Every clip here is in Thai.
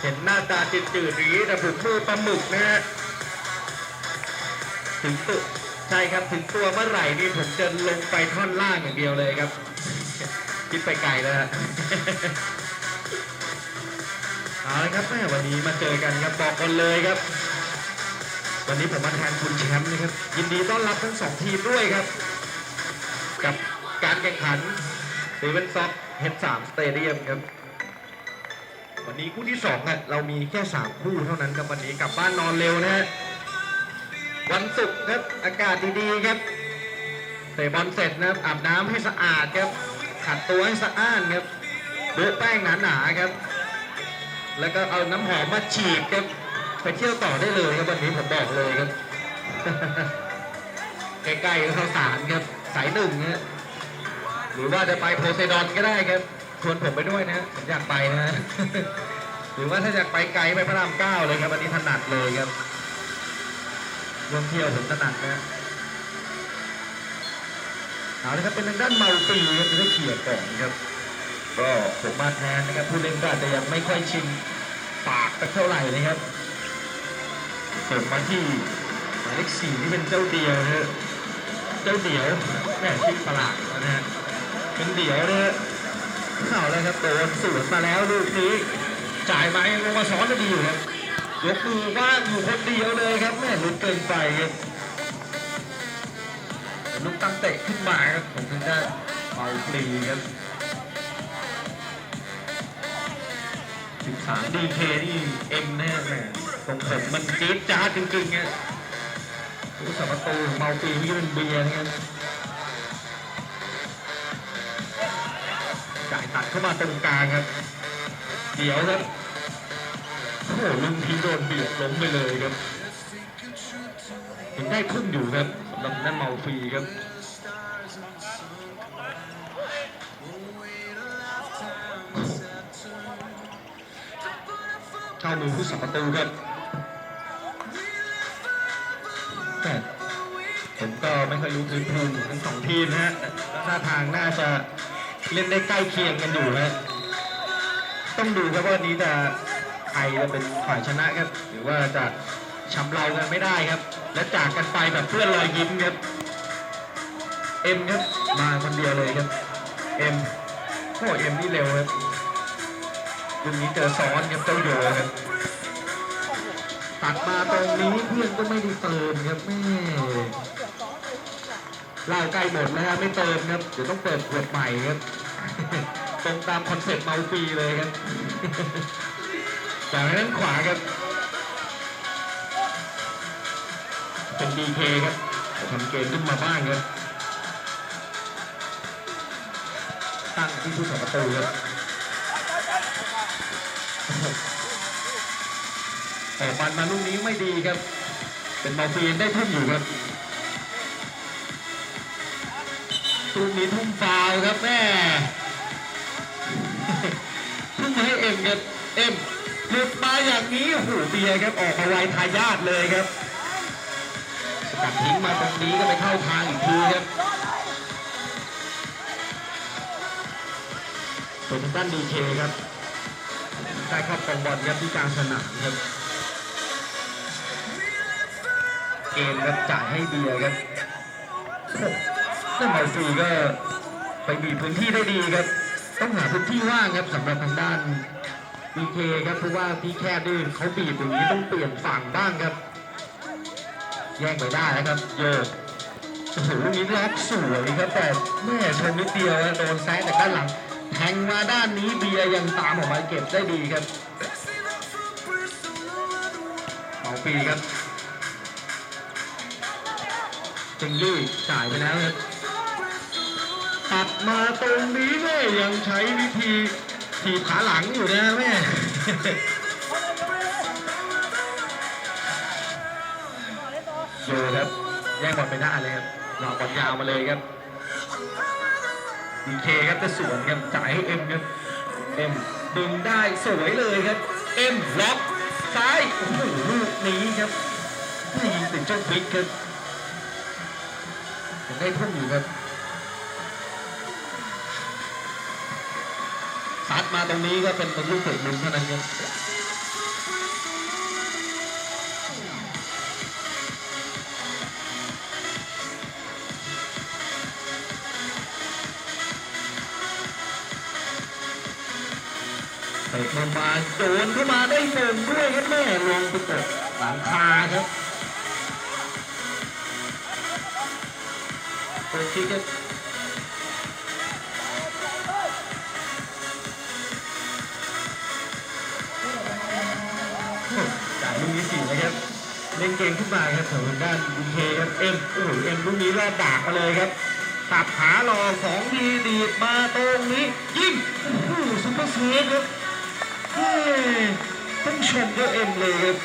เห็นหน้าตาจืดๆอย่างนี้แต่ผมมือปลาหมึกนะฮะถึงตัวใช่ครับถึงตัวเมื่อไหร่นี่ผมจะลงไปท่อนล่างอย่างเดียวเลยครับ คิดไปไกลแล้วฮะเอาละครับแม่วันนี้มาเจอกันครับบอกกันเลยครับ วันนี้ผมมาแทนคุณแชมป์นะครับ ยินดีต้อนรับทั้งสองทีมด้วยครับ กับการแข่งขันเซเว่นซ็อกเฮดสามสเตเดียมครับ วันนี้คู่ที่สองอะเรามีแค่สามคู่เท่านั้นครับวันนี้กลับบ้านนอนเร็วนะฮะวันศุกร์ครับอากาศดีๆครับเตะบอลเสร็จนะครับอาบน้ำให้สะอาดครับขัดตัวให้สะอ้านครับโบะแป้งหนาๆครับ แล้วก็เอาน้ำหอมมาฉีดครับไปเที่ยวต่อได้เลยครับวันนี้ผมบอกเลยครับใกล้ๆกับข้าวสารครับสายหนึ่งฮะหรือว่าจะไปโพไซดอนก็ได้ครับ ชวนผมไปด้วยนะผมอยากไปนะ หรือว่าถ้าอยากไปไกลไปพระรามเก้าเลยครับวันนี้ถนัดเลยครับเรื่องเที่ยวผมถนัดนะเอาละครับเป็นทางด้านเมาปีครับจะได้เขี่ยก่อนครับ ก็ผมมาแทนนะครับผู้เล่นก็อาจจะยังไม่ค่อยชินปากสักเท่าไหร่นะครับส่งมาที่หมายเลขสี่ที่เป็นเจ้าเดียวนะฮะเจ้าเดียวแม่ชื่อประหลาดนะฮะเป็นเดียวนะฮะ เอาแล้วครับโดนสวนมาแล้วลูกนี้ จ่ายมายังลงมาซ้อนจะดีอยู่ครับยกมือว่างอยู่คนเดียวเลยครับแม่ลุดเกินไปครับลูกตั้งเตะขึ้นมาครับผมทางด้านเมาปรีครับ13 DK นี่เอ็มแน่แม่ตรงผมมันจี๊ดจ้าจริงๆเนี่ยรู้สัประตูเมาปีนี่เป็นเบียร์นะครับ เข้ามาตรงกลางครับเดี๋ยวครับโอ้โหลุงทีโดนเบียดล้มไปเลยครับยังได้ทุ่มอยู่ครับสำนั่นเมาฟรีครับเข้ามือผู้สับประตูครับแต่ผมก็ไม่เคยรู้พื้นภูมิทั้งสองทีมนะฮะแต่ท่าทางน่าจะ เล่นได้ใกล้เคียงกันอยู่นะต้องดูครับว่านี้จะใครจะเป็นฝ่ายชนะครับ หรือว่าจะช้ำเรากันไม่ได้ครับ และจากกันไปแบบเพื่อนรอยยิ้มครับเอ็มครับมาคนเดียวเลยครับเอ็มโอ้เอ็มนี่เร็วครับลูกนี้เจอซ้อนครับเจ้าโยครับตัดมาตรงนี้เพื่อนก็ไม่ได้เติมครับแม่ล่าใกล้หมดแล้วครับไม่เติมครับเดี๋ยวต้องเปิดขวดใหม่ครับ ตรงตามคอนเซ็ปต์เมาฟีเลยครับ จากนั้นขวาครับ เป็นดีเคครับทำเกมขึ้นมาบ้างครับ ตั้งที่ผู้สาประตูครับแต่บอลมาลูกนี้ไม่ดีครับ เป็นมาฟีนได้ทุ่มอยู่ครับลูกนี้ทุ่มฟาวครับแม่ อ็มครับเอ็มหลุดมาอย่างนี้โอ้โหเบียครับออกมาไวทายาทเลยครับสกัดทิ้งมาตรงนี้ก็ไปเข้าทางอีกทีครับเป็นทางด้านดีเคครับได้เข้าปองบอลครับที่กลางสนามครับเกมครับจ่ายให้เบียครับนั่นหมายสีก็ไปบีบพื้นที่ได้ดีครับ ต้องหาพื้นที่ว่างครับสำหรับทางด้าน พีเคครับเพราะว่าพี่แคบนี่เขาบีบอย่างนี้ต้องเปลี่ยนฝั่งบ้างครับ แย่งไปได้นะครับโยกโอ้โหนี้ล็อกสวยครับแต่แม่ชนนิดเดียวโดนแซงจากด้านหลังแทงมาด้านนี้เบียยังตามออกมาเก็บได้ดีครับเอาปีครับเจงลี่จ่ายไปแล้วครับตัดมาตรงนี้แม่ยังใช้วิธี ถีบขาหลังอยู่นะแม่โยครับแย่งบอลไปได้เลยครับหลอกบอลยาวมาเลยครับดีเคครับจะสวนครับจ่ายให้เอ็มครับเอ็มดึงได้สวยเลยครับเอ็มล็อกซ้ายโอ้โหลูกนี้ครับไม่ยิงติดเจ้าพลิกครับยังได้ทุ่มอยู่ครับ พัดมาตรงนี้ก็เป็นเป็นลูกเตะมุมเท่านั้นครัเตะมุมมาโดนเข้ามาได้เติมด้วยครับแม่ลงไปตกหลังคาครับโอเคครับ ลูกนี้สี่นะครับเล่นเกมขึ้นมาครับทางด้านบุญเทครับเอ็มโอ้โหเอ็มลูกนี้รอดดากมาเลยครับตัดขารอของดีดีดมาตรงนี้ยิ่งโอ้โหซุปเปอร์เซฟครับเฮ้ต้องชมด้วยเอ็มเลยครับ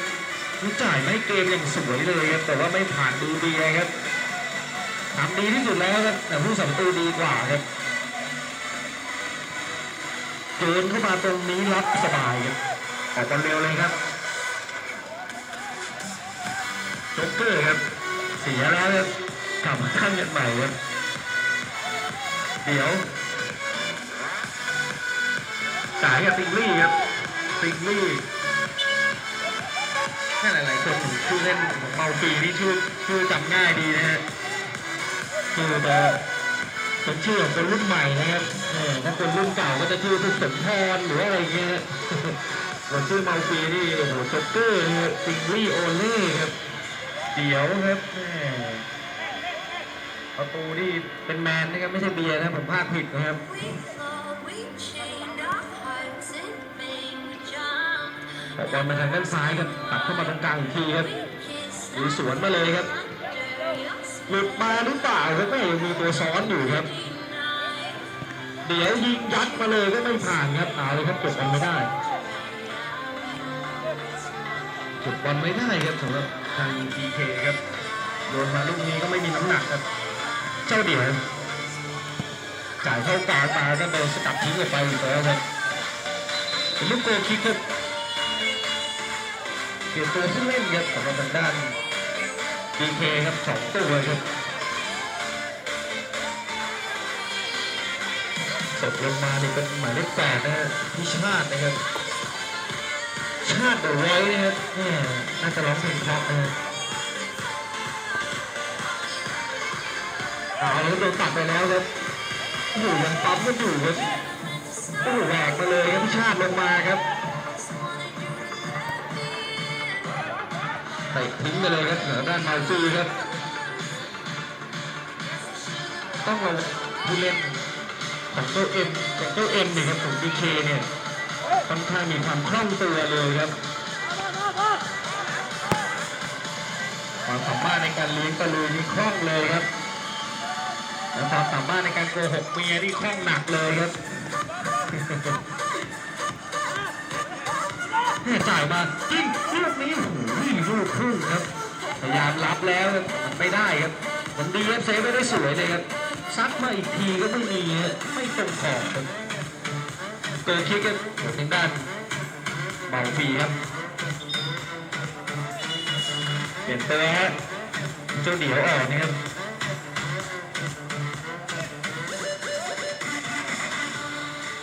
รู้จ่ายไม่เกมอย่างสวยเลยครับแต่ว่าไม่ผ่านดูดีครับทำดีที่สุดแล้วครับแต่ผู้สัมตูดีกว่าครับโจนเข้ามาตรงนี้รับสบายครับออกบอลเร็วเลยครับ จ๊กเกอร์ครับ เสียแล้วครับกลับมาตั้งกันใหม่ครับเดี๋ยวจ่ายกับติงลี่ครับติงลี่แค่หลายๆคนผมชื่อเล่นของเมาปีนี่ชื่อชื่อจำง่ายดีนะฮะชื่อแบบเป็นชื่อของคนรุ่นใหม่นะครับเออถ้าคนรุ่นเก่าก็จะชื่อพวกสมพรหรืออะไรเงี้ยส่วนชื่อเมาปีนี่โอ้โหโจ๊กเกอร์สิงลี่โอเล่ครับ เดี๋ยวครับแม่ประตูนี่เป็นแมนนะครับไม่ใช่เบียร์นะผมพลากผิดนะครับ We thought we chained our hearts and made we jump. ออกบอลมาทางด้านซ้ายครับตัดเข้ามาตรงกลางอีกทีครับ We kissed หรือสวนมาเลยครับหลุดมาหรือเปล่าครับแม่ยังมีตัวซ้อนอยู่ครับ เดี๋ยวยิงยัดมาเลยก็ไม่ผ่านครับเอาเลยครับเก็บบอลไม่ได้เก็บบอลไม่ได้ครับสำหรับ ทางทีเคครับโยนมาลูกนี้ก็ไม่มีน้ำหนักครับ เจ้าเดี่ยวจ่ายเข้ากลางมาก็โดนสกัดทิ้งออกไปอีกแล้วครับเป็นลูกโกคิกครับเปลี่ยนตัวผู้เล่นครับสำหรับทางด้านดีเคครับสองตัวครับตกลงมาเนี่เป็นหมายเลขแปดนะฮะพิชาตินะครับ ชาติไว้นะครับน่าจะร้องเพลงเพราะนะฮะเอาแล้วโดนตัดไปแล้วครับอ้โหยังปั๊มกันอยู่ครับโอ้แหวกมาเลยครับพิชาติลงมาครับเตะทิ้งไปเลยครับเหนือด้านมาซีครับ ต้องเอาผู้เล่นของตัวเอ็มของตัวเอ็มเนี่ยครับของดีเคเนี่ย ค่อนข้างมีความคล่องตัวเลยครับความสามารถในการเลี้ยงตะลุยนี่คล่องเลยครับแล้วความสามารถในการโกหกเมียนี่คล่องหนักเลยครับแม่จ่ายมาจิ้งลูกนี้โอ้โหลูกครึ่งครับ พยายามรับแล้วมันไม่ได้ครับมันดีครับเซฟไม่ได้สวยเลยครับซัดมาอีกทีก็ไม่มีไม่ตรงขอบครับ เกิดคิกครับทางด้านเบาฟีครับ เปลี่ยนตัวฮะเจ้าเดี่ยวออกนะครับ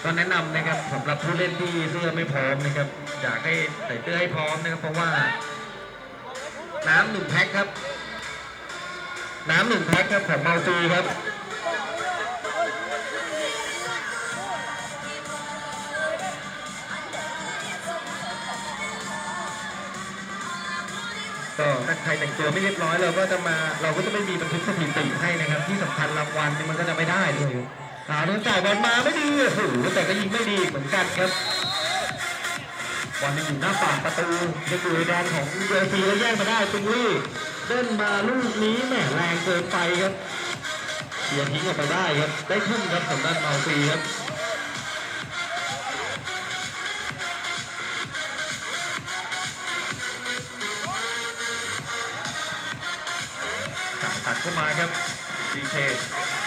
ก็แนะนำนะครับสำหรับผู้เล่นที่เสื้อไม่พร้อมนะครับอยากให้ใส่เสื้อให้พร้อมนะครับเพราะว่า น้ำหนึ่งแพ็คครับ น้ำหนึ่งแพ็คครับของเมาฟรีครับ ใครแต่งตัวไม่เรียบร้อยเราก็จะมาเราก็จะไม่มีบันทึกสถิติให้นะครับ ที่สำคัญรางวัลนี่มันก็จะไม่ได้ด้วยอ่าเนื่องจ่ายบอลมาไม่ดีโอ้โหแต่ก็ยิงไม่ดีเหมือนกันครับบอลยังอยู่หน้าฝั่งประตูยังอยู่ในแดนของเยอซีแล้วแย่งมาได้ปิงลี่เล่นมาลูกนี้แหมแรงเกินไปครับเสียทิ้งออกไปได้ครับได้ขึ้นครับสำหรับเมาซีครับ ตัดเข้ามาครับดีเค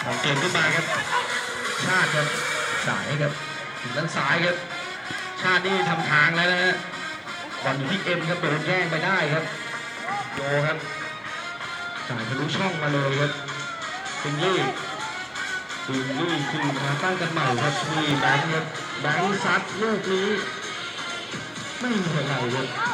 ของเกมขึ้นมาครับชาติครับสายครับถึงด้านซ้ายครับ ชาตินี่ทำทางแล้วนะฮะบอลอยู่ที่เอ็มครับโดนแย่งไปได้ครับโยครับจ่ายทะลุช่องมาเลยครับปิงลี่ปิงลี่คือมาตั้งกันใหม่ครับนี่แบงค์ครับแบงค์ซัดลูกนี้ไม่มีอะไรครับ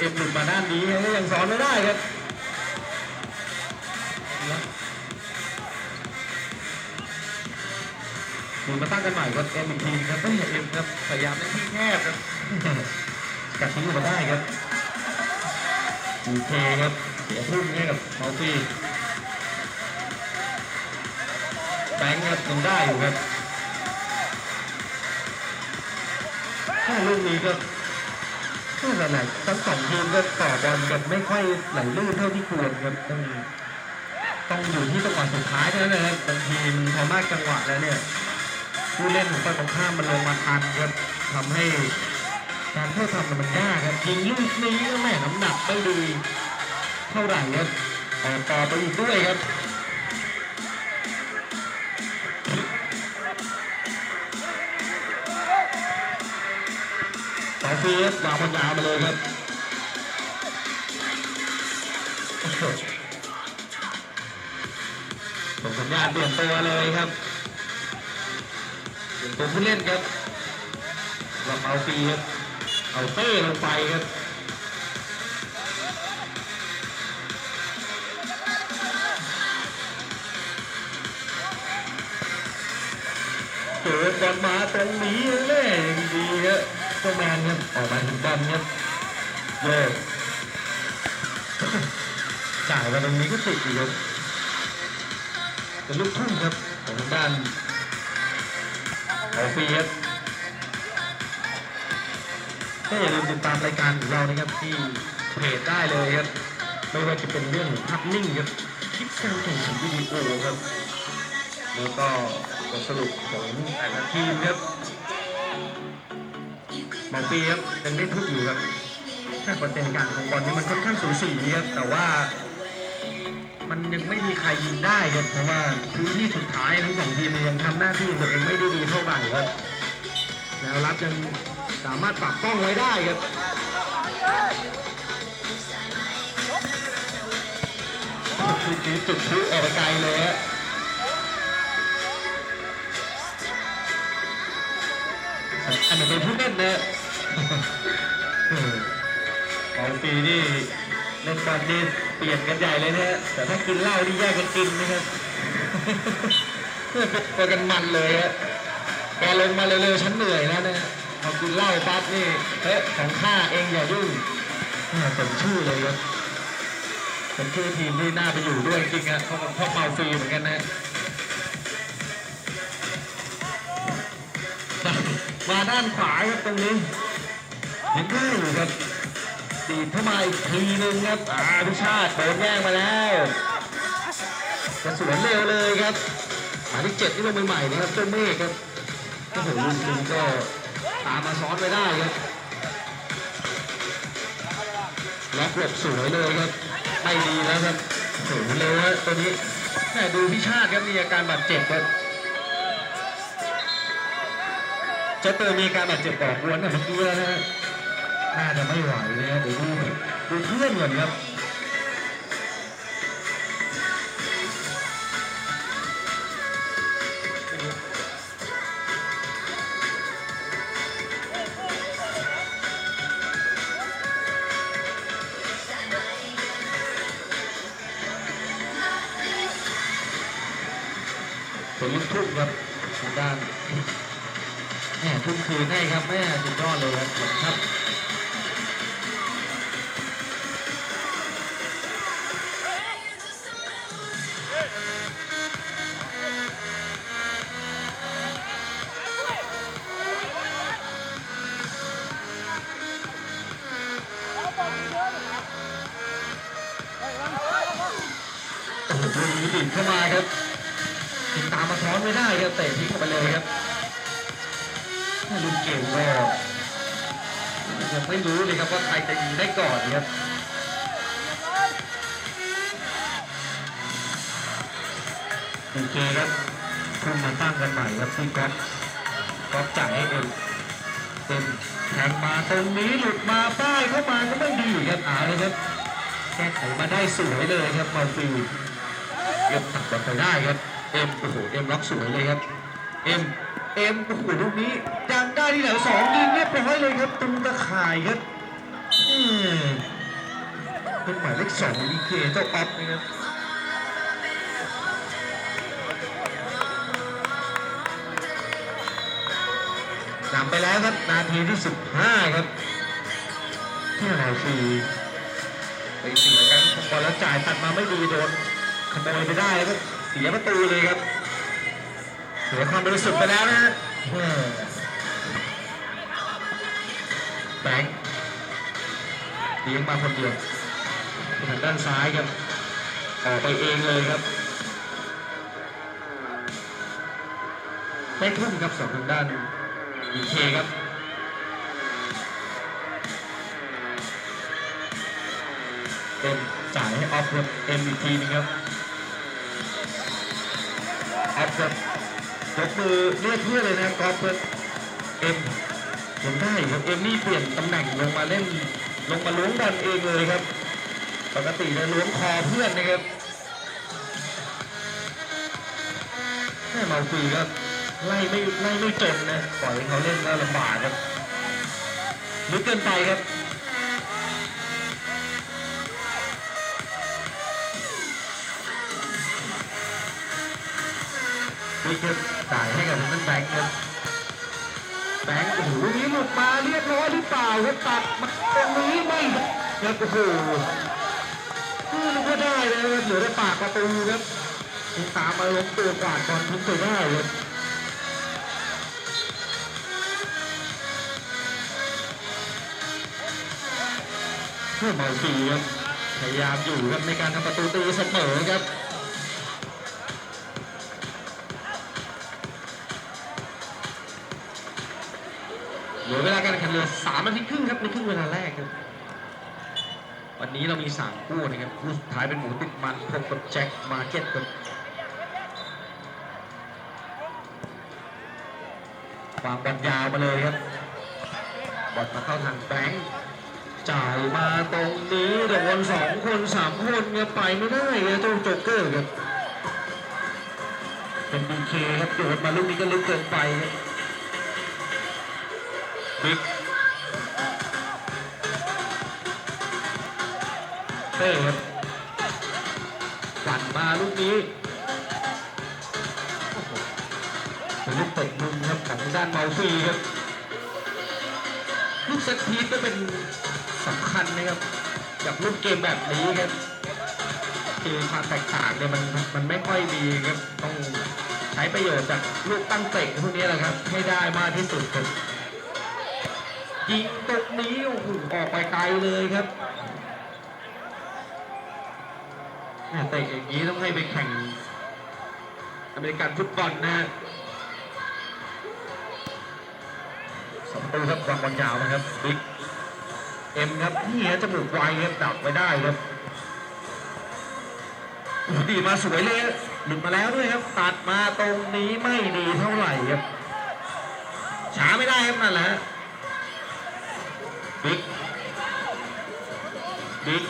เอ็มหลุดมาด้านนี้ก็ยังซ้อนไม่ได้ครับดูมาตั้งกันใหม่ครับเอ็มอีกทีครับไม่เอ็มครับพยายามเล่นที่แคบครับกัดทิ้งมาได้ครับโอเคครับเสียพุ่งให้กับเมาฟี่แบงค์ครับยังได้อยู่ครับแค่ลูกนี้ก็ก็นั่ นแหละทั้งสองทีมก็ต่อบอลกันไม่ค่อยไหลลื่นเท่าที่ควรครับต้องต้องอยู่ที่จังหวะสุดท้ายเท่านั้นนะครับบางทีมพอมากจังหวะแล้วเนี่ยผู้เล่นของฝ่ายตรงข้ามมันลงมาทันครับทำให้การเข้าทำมันยากครับยิงลูกนี้ก็แม่น้ำหนักไม่ดีเท่าไหร่ครับออกต่อไปอีกด้วยครับ ฟีสวางบอลยาวมาเลยครับโอ้โหส่งสัญญาณเปลี่ยนตัวเลยครับเปลี่ยนตัวผู้เล่นครับเราเอาฟีครับเอาเต้ลงไปครับเกิดบอลมาตรงนี้แน่ดีครับ เจ้าแมนครับออกมาถึงบอลครับโยกจ่ายมาตรงนี้ก็ติดอีกครับเป็นลูกทุ่งครับของทางด้านเอาฟรีครับก็อย่าลืมติดตามรายการของเรานะครับที่เพจได้เลยครับไม่ว่าจะเป็นเรื่องภาพนิ่งครับคลิปการแข่งขันวิดีโอครับแล้วก็บทสรุปของแต่ละทีมครับ บางปีครับยังได้ทุกอยู่ครับแค่เปอร์เซ็นต์การของบอลนี่มันค่อนข้างสูสีครับแต่ว่า มันยังไม่มีใครยิงได้ครับเพราะว่าพื้นที่สุดท้ายทั้งสองทีมยังทำหน้าที่ตัวเองไม่ได้ดีเท่าไหร่ครับแล้วรับยังสามารถปรับกล้องไว้ได้ครับคือจุดจุดพลุออกไกลเลยฮะอันนี้เป็นผู้เล่นนะเออ ของปีนี่เล่นบอลนี่เปลี่ยนกันใหญ่เลยนะฮะแต่ถ้ากินเหล้านี่แยกกันกินนะครับเปิดกันมันเลยฮะแกลงมาเร็วๆฉันเหนื่อยแล้วนะพอคุณเหล่าปั๊บนี่เฮ้ยของข้าเองอย่ายุ่งสมชื่อเลยครับเป็นชื่อทีมที่น่าไปอยู่ด้วยจริงๆอะเพราะเพราะเมาฟรีเหมือนกันนะมาด้านขวาครับตรงนี้ เห็นได้อครับตีเข้ามาอีกทีหนึงครับอาพิชาติโดนแย่งมาแล้วจะสวนเร็วเลยครับหมายที่เจ็ดที่ลงใหม่ๆนะครับเจ้าเมฆครับโอ้โหลูกนี้ก็ตามมาซ้อนไว้ได้ครับล็อกหลบสวยเลยครับไม่ดีแล้วครับโอ้โหเร็วฮะตัวนี้แม่ดูพิชาติครับมีอาการบาดเจ็บครับเจะเตอมีอาการบาดเจ็บปอกวนนี่ยเมื่อกี้แล้วนะ น่าจะไม่ไหวเลยฮะเดี๋ยวดูดูเพื่อนก่อนครับเป็นลูกทุ่งครับทางด้านแม่ทุ่มคืนให้ครับแม่สุดยอดเลยครับครับ ว่าใครจะยิงได้ก่อนครับโอเคครับขึ้นมาตั้งกันใหม่ครับที่ก๊อฟก๊อฟจ่ายให้เอ็มเอ็มแทงมาตรงนี้หลุดมาป้ายเข้ามาก็ไม่ดีครับอาเลยครับแก้ไขมาได้สวยเลยครับมาฟิลเอ็มตัดบอลไปได้ครับเอ็มโอ้โหเอ็มล็อกสวยเลยครับเอ็มเอ็มโอ้โหลูกนี้ยังได้ที่ไหนสองยิงเรียบร้อยเลยครับตรงตะข่ายครับ เป็นหมายเลขสองดีเคเจ้าออฟนะครับนำไปแล้วครับ นาทีที่15ครับที่ไหนฟีไปเสียกันบอลแล้วจ่ายตัดมาไม่ดีโดนขโมยไปได้แล้วก็เสียประตูเลยครับ เสียความบริสุทธิ์ไปแล้วนะฮะแบงค์ เลี้ยงมาคนเดียวทางด้านซ้ายครับออกไปเองเลยครับไม่ทุ่มครับสองทางด้านดีเคครับเอ็มจ่ายให้ออฟครับเอ็มอีกทีหนึงครับออฟครับยกมือเรียกเพื่อนเลยนะกอล์ฟครับเอ็มผมได้ครับเอ็มนี่เปลี่ยนตำแหน่งลงมาเล่น ลงมาล้วงบอลเองเลยครับ ปกติจะล้วงคอเพื่อนนะครับแม่เมาฟีก็ไล่ไม่ไล่ไม่จนนะปล่อยให้เขาเล่นก็ลำบากครับลึกเกินไปครับนี่คือจ่ายให้กับทางด้านแบงค์ครับ แบงโอ้โหนี้หลุดมาเรียบร้อยหรือเปล่าครับตัดมาตรงนี้ไม่ครับโอ้โหนี่นึกว่าได้เลยเหลือแต่ปากประตูครับยังตามมาล้มตัวกวาดบอลทิ้งไปได้ครับเพื่อเมาสีครับพยายามอยู่ครับในการทำประตูตีเสมอครับ เหลือเวลาการแข่งขันเหลือสามนาทีครึ่งครับในครึ่งเวลาแรกครับ วันนี้เรามีสามคู่นะครับคู่สุดท้ายเป็นหมูติดมันพบกับแจ็คมาเก็ตครับวางบอลยาวมาเลยครับบอลมาเข้าทางแบงค์จ่ายมาตรงนี้โดนสองคนสามคนครับไปไม่ได้ครับเจ้าโจ๊กเกอร์ครับเป็นบีเคครับโดดมาลูกนี้ก็ลึกเกินไปครับ บิ๊กเต้ครับปั่นมาลูกนี้เป็นลูกเตะมุมครับของด้านเมาฟรีครับลูกเซตพีก็เป็นสำคัญนะครับกับลูกเกมแบบนี้ครับคือความแตกต่างเนี่ยมันมันไม่ค่อยมีครับต้องใช้ประโยชน์จากลูกตั้งเตะพวกนี้แหละครับ ให้ได้มากที่สุดครับ ยิงตรงนี้โอ้โหออกไปไกลเลยครับแม่เตะอย่างนี้ต้องให้ไปแข่งอเมริกันฟุตบอลนะฮะสองปรครับวางบอลยาวนะครับบิ๊กเอ็มครับนี่ฮะจมูกไวครับดับไว้ได้ครับดีมาสวยเลยหลุดมาแล้วด้วยครับ ตัดมาตรงนี้ไม่ดีเท่าไหร่ครับช้าไม่ได้ครับนั่นแหละ บิ๊กบิ๊ก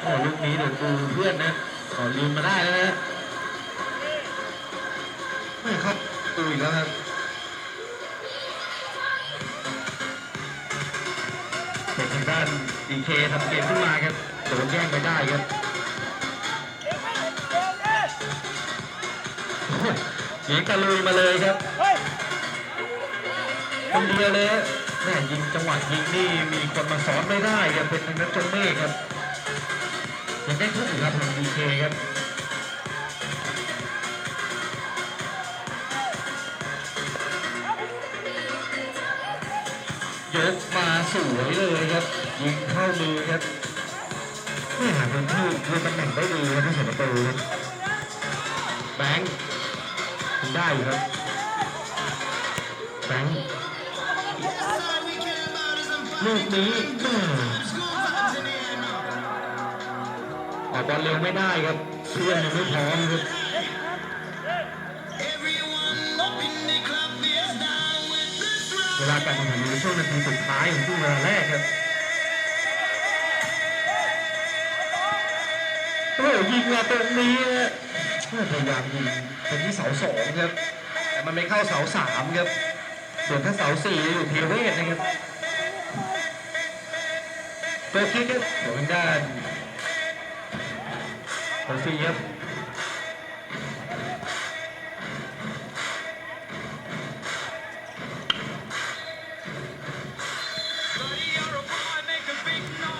โอ้ลูกนี้เดี๋ยวดูเพื่อนนะ ขอลืมมาได้แล้วนะไม่ครับตูอีกแล้วครับเป็นทางด้านดีเคทำเกมขึ้นมาครับโดนแย่งไปได้ครับเสียงตะลุยมาเลยครับคนเดียวเลย แม่ยิงจังหวะยิงนี่มีคนมาสอนไม่ได้ครับเป็นทางนั้นจงเมฆครับยังได้ทุ่มอยู่ครับทางดีเคครับยกมาสวยเลยครับยิงเข้ามือครับไม่หาคนที่คือตำแหน่งได้ดีครับที่เสียประตูครับแบงค์ได้ครับแบงค์ ลูกนี้แม่ออกบอลเร็วไม่ได้ครับเพื่อนยังไม่พร้อมครับเวลาการแข่งขันอยู่ในช่วงนาทีสุดท้ายของครึ่งเวลาแรกครับโอ้ยิงมาตรงนี้พยายามยิงเป็นที่เสาสองครับ แต่มันไม่เข้าเสาสามครับ ส่วนถ้าเสาสี่อยู่เทเวศนะครับ ตัวคิกครับของทางด้านโอฟีครับ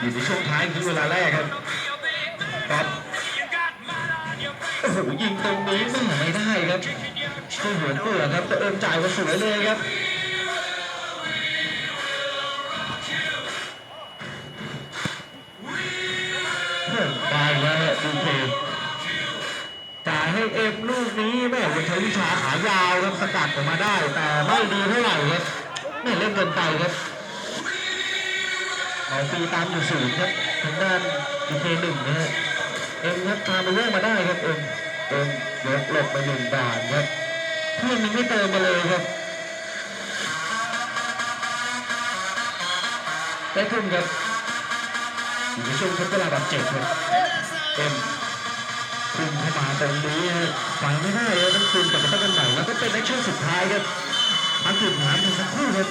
อยู่ในช่วงท้ายคือเวลาแรกครับป๊อปโอ้โหยิงตรงนี้ไม่ได้ครับช่วยหัวเปื่อครับแต่เอิมจ่ายมาสวยเลยครับ เอ็มลูกนี้แม่ใช้วิชาขายาวครับสกัดออกมาได้ แต่ไม่ดีเท่าไหร่ครับไม่เล่นเกินไปครับเอาตีตามอยู่ศูนย์ครับทางด้านดีเคหนึ่งนะฮะเอ็มครับตามไปเรื่องมาได้ครับเอ็มเอ็มยกหลบไปหนึ่งด่านครับเพื่อนมันไม่เติมมาเลยครับได้ขึ้นครับอยู่ในช่วงทดเวลาบาดเจ็บครับเอ็ม คุมเข้ามาตรงนี้ฝังไม่ได้เลยต้องคืนกลับมาตั้งกันใหม่แล้วก็เป็นในช่วงสุดท้ายครับพักจุดหาหนึ่งสักครู่ครับ